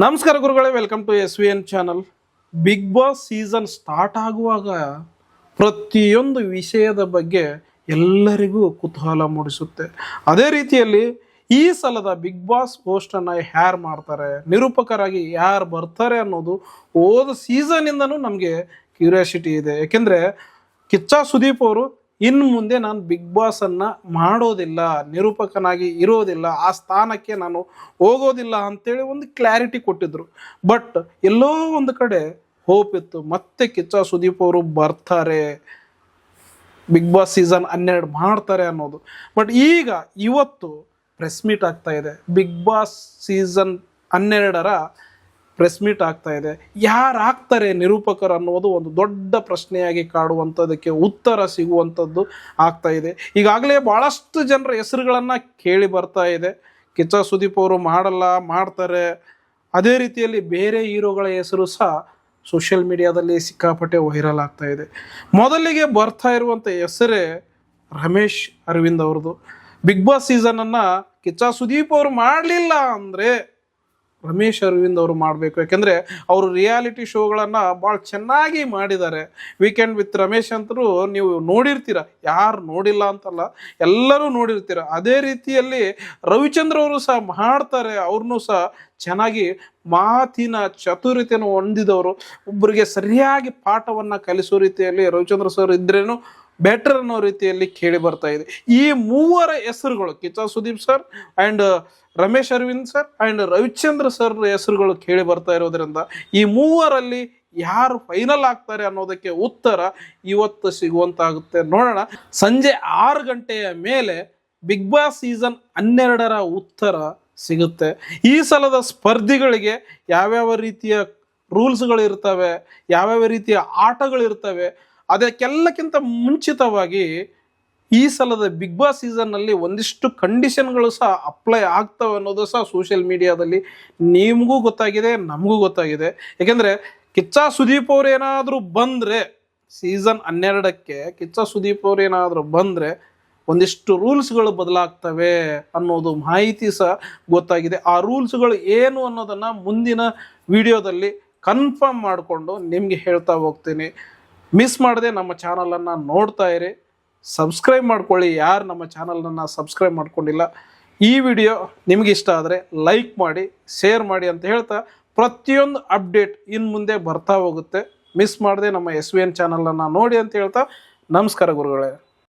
ನಮಸ್ಕಾರ ಗುರುಗಳೇ welcome to S V N channel Bigg Boss season start ಆಗುವಾಗ ಪ್ರತಿಯೊಂದು ವಿಷಯದ ಬಗ್ಗೆ ಎಲ್ಲರಿಗೂ ಕುತೂಹಲ ಮೂಡಿಸುತ್ತೆ. ಅದೇ ರೀತಿಯಲ್ಲಿ ಈ ಸಲದ ಬಿಗ್ ಬಾಸ್ ಪೋಸ್ಟನ್ನು ಯಾರು ಮಾಡ್ತಾರೆ, ನಿರೂಪಕರಾಗಿ ಯಾರು ಬರ್ತಾರೆ ಅನ್ನೋದು ಹೋದ ಸೀಸನಿಂದನೂ ನಮಗೆ ಕ್ಯೂರಿಯಾಸಿಟಿ ಇದೆ. ಯಾಕೆಂದರೆ ಕಿಚ್ಚ ಸುದೀಪ್ ಅವರು ಇನ್ನು ಮುಂದೆ ನಾನು ಬಿಗ್ ಬಾಸ್ ಅನ್ನ ಮಾಡೋದಿಲ್ಲ, ನಿರೂಪಕನಾಗಿ ಇರೋದಿಲ್ಲ, ಆ ಸ್ಥಾನಕ್ಕೆ ನಾನು ಹೋಗೋದಿಲ್ಲ ಅಂತೇಳಿ ಒಂದು ಕ್ಲಾರಿಟಿ ಕೊಟ್ಟಿದ್ರು. ಬಟ್ ಎಲ್ಲೋ ಒಂದು ಕಡೆ ಹೋಪ್ ಇತ್ತು. ಮತ್ತೆ ಕಿಚ್ಚ ಸುದೀಪ್ ಅವರು ಬರ್ತಾರೆ. ಬಿಗ್ ಬಾಸ್ ಸೀಸನ್ ಹನ್ನೆರಡು ಮಾಡ್ತಾರೆ ಅನ್ನೋದು. ಬಟ್ ಈಗ ಇವತ್ತು ಪ್ರೆಸ್ ಮೀಟ್ ಆಗ್ತಾ ಇದೆ. ಬಿಗ್ ಬಾಸ್ ಸೀಸನ್ ಹನ್ನೆರಡರ ಪ್ರೆಸ್ ಮೀಟ್ ಆಗ್ತಾ ಇದೆ. ಯಾರು ಆಗ್ತಾರೆ ನಿರೂಪಕರು ಅನ್ನೋದು ಒಂದು ದೊಡ್ಡ ಪ್ರಶ್ನೆಯಾಗಿ ಕಾಡುವಂಥದಕ್ಕೆ ಉತ್ತರ ಸಿಗುವಂಥದ್ದು ಆಗ್ತಾ ಇದೆ. ಈಗಾಗಲೇ ಭಾಳಷ್ಟು ಜನರ ಹೆಸರುಗಳನ್ನು ಕೇಳಿ ಬರ್ತಾ ಇದೆ. ಕಿಚ್ಚ ಸುದೀಪ್ ಅವರು ಮಾಡಲ್ಲ, ಮಾಡ್ತಾರೆ. ಅದೇ ರೀತಿಯಲ್ಲಿ ಬೇರೆ ಹೀರೋಗಳ ಹೆಸರು ಸಹ ಸೋಷಿಯಲ್ ಮೀಡಿಯಾದಲ್ಲಿ ಸಿಕ್ಕಾಪಟ್ಟೆ ವೈರಲ್ ಆಗ್ತಾ ಇದೆ. ಮೊದಲಿಗೆ ಬರ್ತಾ ಇರುವಂಥ ಹೆಸರೇ ರಮೇಶ್ ಅರವಿಂದ್ ಅವ್ರದ್ದು. ಬಿಗ್ ಬಾಸ್ ಸೀಸನನ್ನು ಕಿಚ್ಚ ಸುದೀಪ್ ಅವರು ಮಾಡಲಿಲ್ಲ ಅಂದರೆ ರಮೇಶ್ ಅರವಿಂದ್ ಅವರು ಮಾಡಬೇಕು. ಯಾಕೆಂದರೆ ಅವರು ರಿಯಾಲಿಟಿ ಶೋಗಳನ್ನು ಭಾಳ ಚೆನ್ನಾಗಿ ಮಾಡಿದ್ದಾರೆ. ವೀಕೆಂಡ್ ವಿತ್ ರಮೇಶ್ ಅಂತರೂ ನೀವು ನೋಡಿರ್ತೀರ. ಯಾರು ನೋಡಿಲ್ಲ ಅಂತಲ್ಲ, ಎಲ್ಲರೂ ನೋಡಿರ್ತೀರ. ಅದೇ ರೀತಿಯಲ್ಲಿ ರವಿಚಂದ್ರ ಅವರು ಸಹ ಮಾಡ್ತಾರೆ. ಅವ್ರನ್ನೂ ಸಹ ಚೆನ್ನಾಗಿ ಮಾತಿನ ಚತುರತೆಯನ್ನು ಹೊಂದಿದವರು. ಒಬ್ಬರಿಗೆ ಸರಿಯಾಗಿ ಪಾಠವನ್ನು ಕಲಿಸೋ ರೀತಿಯಲ್ಲಿ ರವಿಚಂದ್ರ ಸರ್ ಇದ್ರೇನು ಬೆಟರ್ ಅನ್ನೋ ರೀತಿಯಲ್ಲಿ ಕೇಳಿ ಬರ್ತಾ ಇದೆ. ಈ ಮೂವರ ಹೆಸರುಗಳು, Kichcha Sudeep sir and Ramesh Aravind sir and Ravichandra sir ಹೆಸರುಗಳು ಕೇಳಿ ಬರ್ತಾ ಇರೋದ್ರಿಂದ ಈ ಮೂವರಲ್ಲಿ ಯಾರು ಫೈನಲ್ ಆಗ್ತಾರೆ ಅನ್ನೋದಕ್ಕೆ ಉತ್ತರ ಇವತ್ತು ಸಿಗುವಂತಾಗುತ್ತೆ. ನೋಡೋಣ, ಸಂಜೆ ಆರು ಗಂಟೆಯ ಮೇಲೆ ಬಿಗ್ ಬಾಸ್ ಸೀಸನ್ ಹನ್ನೆರಡರ ಉತ್ತರ ಸಿಗುತ್ತೆ. ಈ ಸಲದ ಸ್ಪರ್ಧಿಗಳಿಗೆ ಯಾವ್ಯಾವ ರೀತಿಯ ರೂಲ್ಸ್ಗಳಿರ್ತವೆ ಯಾವ್ಯಾವ ರೀತಿಯ ಆಟಗಳಿರ್ತವೆ ಅದಕ್ಕೆಲ್ಲಕ್ಕಿಂತ ಮುಂಚಿತವಾಗಿ ಈ ಸಲದ ಬಿಗ್ ಬಾಸ್ ಸೀಸನ್ನಲ್ಲಿ ಒಂದಿಷ್ಟು ಕಂಡೀಷನ್ಗಳು ಸಹ ಅಪ್ಲೈ ಆಗ್ತವೆ ಅನ್ನೋದು ಸಹ ಸೋಷಿಯಲ್ ಮೀಡಿಯಾದಲ್ಲಿ ನಿಮಗೂ ಗೊತ್ತಾಗಿದೆ, ನಮಗೂ ಗೊತ್ತಾಗಿದೆ. ಏಕೆಂದರೆ ಕಿಚ್ಚ ಸುದೀಪ್ ಅವ್ರು ಏನಾದರೂ ಬಂದರೆ, ಸೀಸನ್ ಹನ್ನೆರಡಕ್ಕೆ ಕಿಚ್ಚ ಸುದೀಪ್ ಅವ್ರು ಏನಾದರೂ ಬಂದರೆ ಒಂದಿಷ್ಟು ರೂಲ್ಸ್ಗಳು ಬದಲಾಗ್ತವೆ ಅನ್ನೋದು ಮಾಹಿತಿ ಸಹ ಗೊತ್ತಾಗಿದೆ. ಆ ರೂಲ್ಸ್ಗಳು ಏನು ಅನ್ನೋದನ್ನು ಮುಂದಿನ ವಿಡಿಯೋದಲ್ಲಿ ಕನ್ಫರ್ಮ್ ಮಾಡಿಕೊಂಡು ನಿಮಗೆ ಹೇಳ್ತಾ ಹೋಗ್ತೀನಿ. ಮಿಸ್ ಮಾಡದೆ ನಮ್ಮ ಚಾನಲನ್ನು ನೋಡ್ತಾ ಇರಿ. ಸಬ್ಸ್ಕ್ರೈಬ್ ಮಾಡ್ಕೊಳ್ಳಿ. ಯಾರು ನಮ್ಮ ಚಾನಲನ್ನು ಸಬ್ಸ್ಕ್ರೈಬ್ ಮಾಡ್ಕೊಂಡಿಲ್ಲ, ಈ ವಿಡಿಯೋ ನಿಮಗೆ ಇಷ್ಟ ಆದರೆ ಲೈಕ್ ಮಾಡಿ ಶೇರ್ ಮಾಡಿ ಅಂತ ಹೇಳ್ತಾ ಪ್ರತಿಯೊಂದು ಅಪ್ಡೇಟ್ ಇನ್ನು ಮುಂದೆ ಬರ್ತಾ ಹೋಗುತ್ತೆ. ಮಿಸ್ ಮಾಡದೆ ನಮ್ಮ ಎಸ್ ವಿ ಎನ್ ಚಾನಲನ್ನು ನೋಡಿ ಅಂತ ಹೇಳ್ತಾ ನಮಸ್ಕಾರ ಗುರುಗಳೇ.